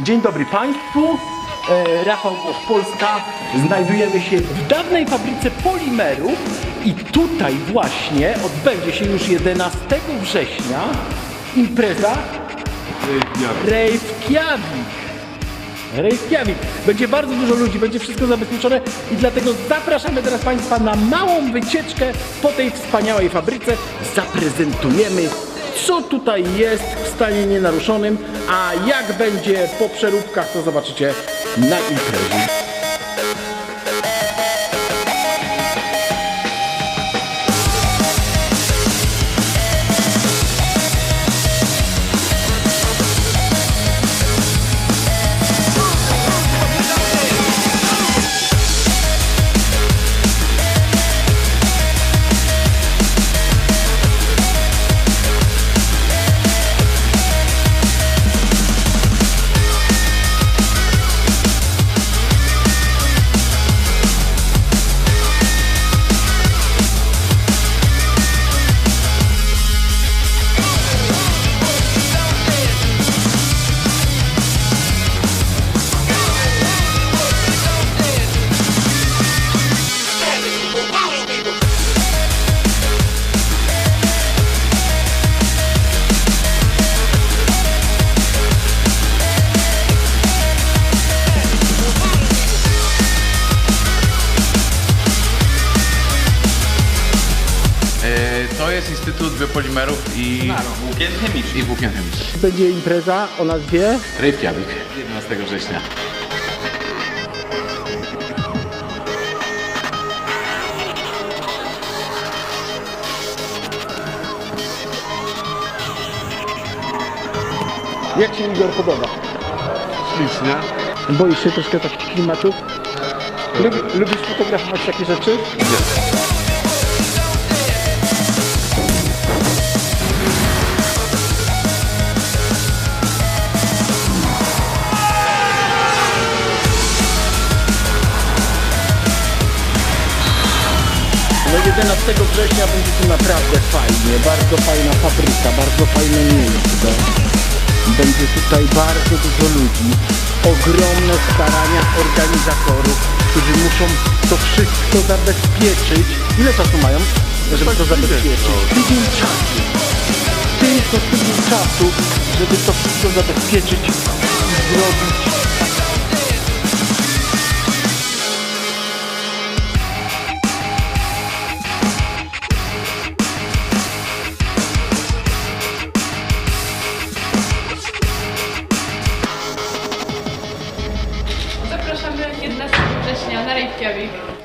Dzień dobry Państwu. E, Rafał Głoch, Polska. Znajdujemy się w dawnej fabryce polimerów i tutaj właśnie odbędzie się już 11 września impreza Reykjavik. Reykjavik. Będzie bardzo dużo ludzi, będzie wszystko zabezpieczone i dlatego zapraszamy teraz Państwa na małą wycieczkę po tej wspaniałej fabryce. Zaprezentujemy, co tutaj jest w stanie nienaruszonym, a jak będzie po przeróbkach, to zobaczycie na imprezie. Jest Instytut Biopolimerów i Włókien Chemicznych. I Włókien Chemicznych. Będzie impreza o nazwie Reykjavik, 11 września. Jak się Igor podoba? Ślicznie. Boisz się troszkę takich klimatów? Lub, lubisz fotografować takie rzeczy? No 11 września będzie tu naprawdę fajnie, bardzo fajna fabryka, bardzo fajne miejsce. Będzie tutaj bardzo dużo ludzi, ogromne starania organizatorów, którzy muszą to wszystko zabezpieczyć. Ile czasu mają, żeby to zabezpieczyć? Tydzień czasu. Tylko tydzień czasu, żeby to wszystko zabezpieczyć i zrobić Zapraszamy